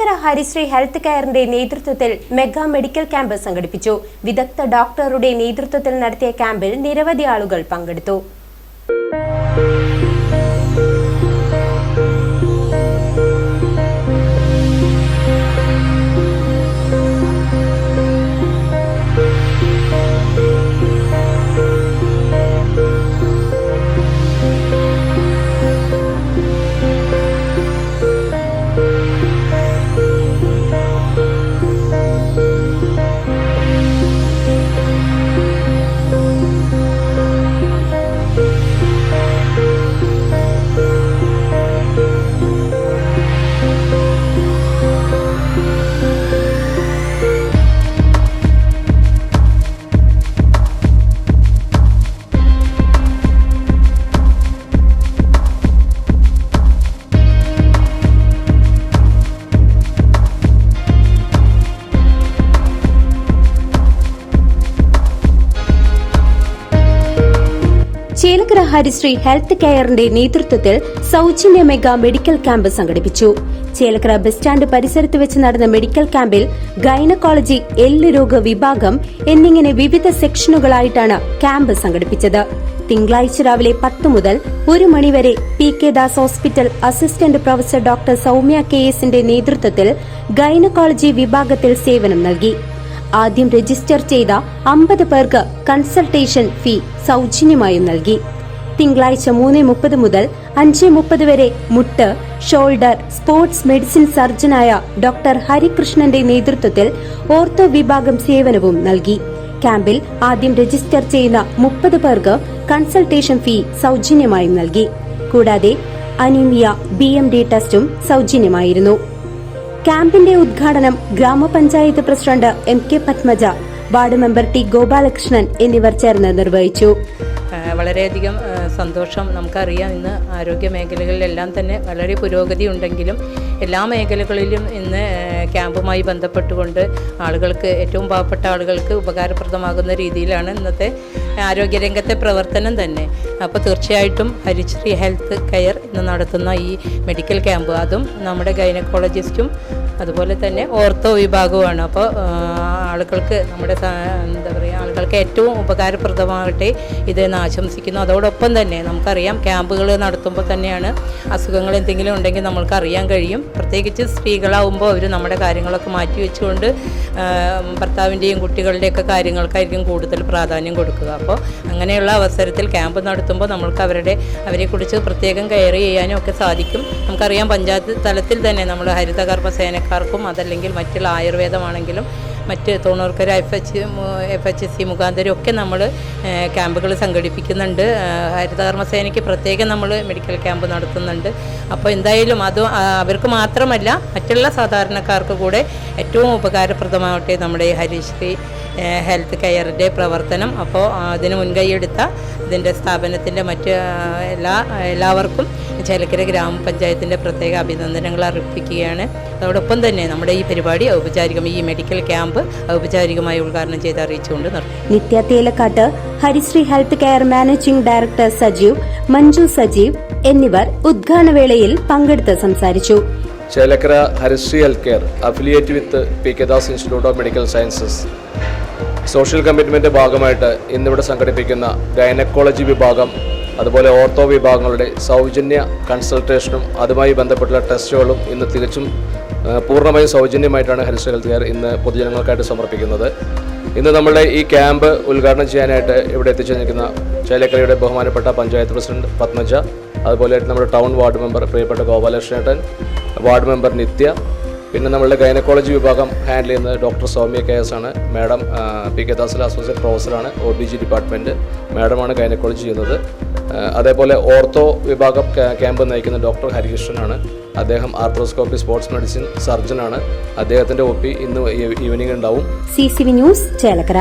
Chelakkara Harisree health കെയറിന്റെ നേതൃത്വത്തിൽ mega medical camp സംഘടിപ്പിച്ചു. വിദഗ്ധ ഡോക്ടറുടെ നേതൃത്വത്തിൽ നടത്തിയ ക്യാമ്പിൽ നിരവധി ആളുകൾ പങ്കെടുത്തു. ചേലക്കര ഹരിശ്രീ ഹെൽത്ത് കെയറിന്റെ നേതൃത്വത്തിൽ സൗജന്യ മെഗാ മെഡിക്കൽ ക്യാമ്പ് സംഘടിപ്പിച്ചു. ചേലക്കര ബസ് സ്റ്റാൻഡ് പരിസരത്ത് വെച്ച് നടന്ന മെഡിക്കൽ ക്യാമ്പിൽ ഗൈനക്കോളജി എല്ല് രോഗ വിഭാഗം എന്നിങ്ങനെ വിവിധ സെക്ഷനുകളായിട്ടാണ് ക്യാമ്പ് സംഘടിപ്പിച്ചത്. തിങ്കളാഴ്ച രാവിലെ പത്ത് മുതൽ ഒരു മണിവരെ P K Das hospital assistant professor doctor Soumya K എസിന്റെ നേതൃത്വത്തിൽ ഗൈനക്കോളജി വിഭാഗത്തിൽ സേവനം നൽകി. ആദ്യം രജിസ്റ്റർ ചെയ്ത അമ്പത് പേർക്ക് കൺസൾട്ടേഷൻ ഫീ സൗജന്യമായും നൽകി. തിങ്കളാഴ്ച മൂന്ന് മുപ്പത് മുതൽ അഞ്ച് മുപ്പത് വരെ മുട്ട് ഷോൾഡർ സ്പോർട്സ് മെഡിസിൻ സർജനായ ഡോക്ടർ ഹരികൃഷ്ണന്റെ നേതൃത്വത്തിൽ ഓർത്തോ വിഭാഗം സേവനവും നൽകി. ക്യാമ്പിൽ ആദ്യം രജിസ്റ്റർ ചെയ്യുന്ന മുപ്പത് പേർക്ക് കൺസൾട്ടേഷൻ ഫീ സൗജന്യമായും നൽകി. കൂടാതെ അനീമിയ ബി എം ഡി ടെസ്റ്റും സൗജന്യമായിരുന്നു. ക്യാമ്പിന്റെ ഉദ്ഘാടനം ഗ്രാമപഞ്ചായത്ത് president M K Padmaja ward member T Gopalakrishnan എന്നിവർ ചേർന്ന് നിർവഹിച്ചു. വളരെയധികം സന്തോഷം നമുക്കറിയാം. ഇന്ന് ആരോഗ്യ മേഖലകളിലെല്ലാം തന്നെ വളരെ പുരോഗതി ഉണ്ടെങ്കിലും എല്ലാ മേഖലകളിലും ഇന്ന് ക്യാമ്പുമായി ബന്ധപ്പെട്ടുകൊണ്ട് ആളുകൾക്ക് ഏറ്റവും പാവപ്പെട്ട ആളുകൾക്ക് ഉപകാരപ്രദമാകുന്ന രീതിയിലാണ് ഇന്നത്തെ ആരോഗ്യരംഗത്തെ പ്രവർത്തനം തന്നെ. അപ്പോൾ തീർച്ചയായിട്ടും ഹരിശ്രീ ഹെൽത്ത് കെയർ ഇന്ന് നടത്തുന്ന ഈ മെഡിക്കൽ ക്യാമ്പ് അതും നമ്മുടെ ഗൈനക്കോളജിസ്റ്റും അതുപോലെ തന്നെ ഓർത്തോ വിഭാഗവുമാണ്. അപ്പോൾ ആളുകൾക്ക് നമ്മുടെ എന്താ പറയുക ആളുകൾക്ക് ഏറ്റവും ഉപകാരപ്രദമാകട്ടെ. എന്ന് ആശംസിക്കുന്നു. അതോടൊപ്പം തന്നെ നമുക്കറിയാം ക്യാമ്പുകൾ നടത്തുമ്പോൾ തന്നെയാണ് അസുഖങ്ങൾ എന്തെങ്കിലും ഉണ്ടെങ്കിൽ നമ്മൾക്ക് അറിയാൻ കഴിയും. പ്രത്യേകിച്ച് സ്ത്രീകളാവുമ്പോൾ അവർ നമ്മുടെ കാര്യങ്ങളൊക്കെ മാറ്റി വെച്ചുകൊണ്ട് ഭർത്താവിന്റെയും കുട്ടികളുടെയൊക്കെ കാര്യങ്ങൾക്കായിരിക്കും കൂടുതൽ പ്രാധാന്യം കൊടുക്കുക. അപ്പോൾ അങ്ങനെയുള്ള അവസരത്തിൽ ക്യാമ്പ് നടത്തുമ്പോൾ നമ്മൾക്ക് അവരുടെ അവരെക്കുറിച്ച് പ്രത്യേകം കെയർ ചെയ്യാനും ഒക്കെ സാധിക്കും. നമുക്കറിയാം പഞ്ചായത്ത് തലത്തിൽ തന്നെ നമ്മൾ ഹരിതകർമ്മ സേനക്കാർക്കും അതല്ലെങ്കിൽ മറ്റുള്ള ആയുർവേദമാണെങ്കിലും മറ്റ് Thonnurkara F H F H C മുഖാന്തരം ഒക്കെ നമ്മൾ ക്യാമ്പുകൾ സംഘടിപ്പിക്കുന്നുണ്ട്. ഹരിതകർമ്മസേനയ്ക്ക് ഹരിതകർമ്മ സേനയ്ക്ക് പ്രത്യേകം നമ്മൾ മെഡിക്കൽ ക്യാമ്പ് നടത്തുന്നുണ്ട്. അപ്പോൾ എന്തായാലും അത് അവർക്ക് മാത്രമല്ല മറ്റുള്ള സാധാരണക്കാർക്ക് കൂടെ ഏറ്റവും ഉപകാരപ്രദമാവട്ടെ നമ്മുടെ ഹരിശ്രീ ഹെൽത്ത് കെയറിന്റെ പ്രവർത്തനം. അപ്പോൾ അതിന് മുൻകൈയെടുത്ത ഇതിന്റെ സ്ഥാപനത്തിന്റെ മറ്റ് എല്ലാ എല്ലാവർക്കും ചേലക്കര ഗ്രാമപഞ്ചായത്തിന്റെ പ്രത്യേക അഭിനന്ദനങ്ങൾ അർപ്പിക്കുകയാണ്. അതോടൊപ്പം തന്നെ നമ്മുടെ ഈ പരിപാടി ഔപചാരികം ഈ മെഡിക്കൽ ക്യാമ്പ് ഔപചാരികമായി ഉദ്ഘാടനം ചെയ്ത് അറിയിച്ചുകൊണ്ട് Nithya Thelakkat Harisree health care managing director Sajeev Manju Sajeev എന്നിവർ ഉദ്ഘാടന വേളയിൽ പങ്കെടുത്ത് സംസാരിച്ചു. Chelakkara Harisree health care affiliate with P K Das institute of medical sciences. Social commitment ഭാഗമായിട്ട് ഇന്നിവിടെ സംഘടിപ്പിക്കുന്ന ഗൈനക്കോളജി വിഭാഗം അതുപോലെ ഓർത്തോ വിഭാഗങ്ങളുടെ സൗജന്യ കൺസൾട്ടേഷനും അതുമായി ബന്ധപ്പെട്ടുള്ള ടെസ്റ്റുകളും ഇന്ന് തികച്ചും പൂർണമായും സൗജന്യമായിട്ടാണ് ഹെൽത്ത് ഹെൽത്ത് കെയർ ഇന്ന് പൊതുജനങ്ങൾക്കായിട്ട് സമർപ്പിക്കുന്നത്. ഇന്ന് നമ്മളുടെ ഈ ക്യാമ്പ് ഉദ്ഘാടനം ചെയ്യാനായിട്ട് ഇവിടെ എത്തിച്ചേർന്നിരിക്കുന്ന ചേലക്കരയുടെ ബഹുമാനപ്പെട്ട പഞ്ചായത്ത് പ്രസിഡന്റ് പത്മജ അതുപോലെ നമ്മുടെ ടൗൺ വാർഡ് മെമ്പർ പ്രിയപ്പെട്ട ഗോപാലകൃഷ്ണേട്ടൻ വാർഡ് മെമ്പർ നിത്യ പിന്നെ നമ്മളുടെ ഗൈനക്കോളജി വിഭാഗം ഹാൻഡിൽ ചെയ്യുന്നത് ഡോക്ടർ സൗമ്യ കെ എസ് ആണ്. മാഡം പി കെ ദാസിലെ അസോസിയേറ്റ് പ്രൊഫസറാണ് ഒ ബി ജി ഡിപ്പാർട്ട്മെന്റ് മാഡമാണ് ഗൈനക്കോളജി ചെയ്യുന്നത്. അതേപോലെ ഓർത്തോ വിഭാഗം ക്യാമ്പ് നയിക്കുന്ന ഡോക്ടർ ഹരികൃഷ്ണനാണ് അദ്ദേഹം ആർത്രോസ്കോപ്പി സ്പോർട്സ് മെഡിസിൻ സർജനാണ് അദ്ദേഹത്തിന്റെ ഒപ്പി ഇന്ന് ഈവനിംഗ് ഉണ്ടാവും. C C V news Chelakkara.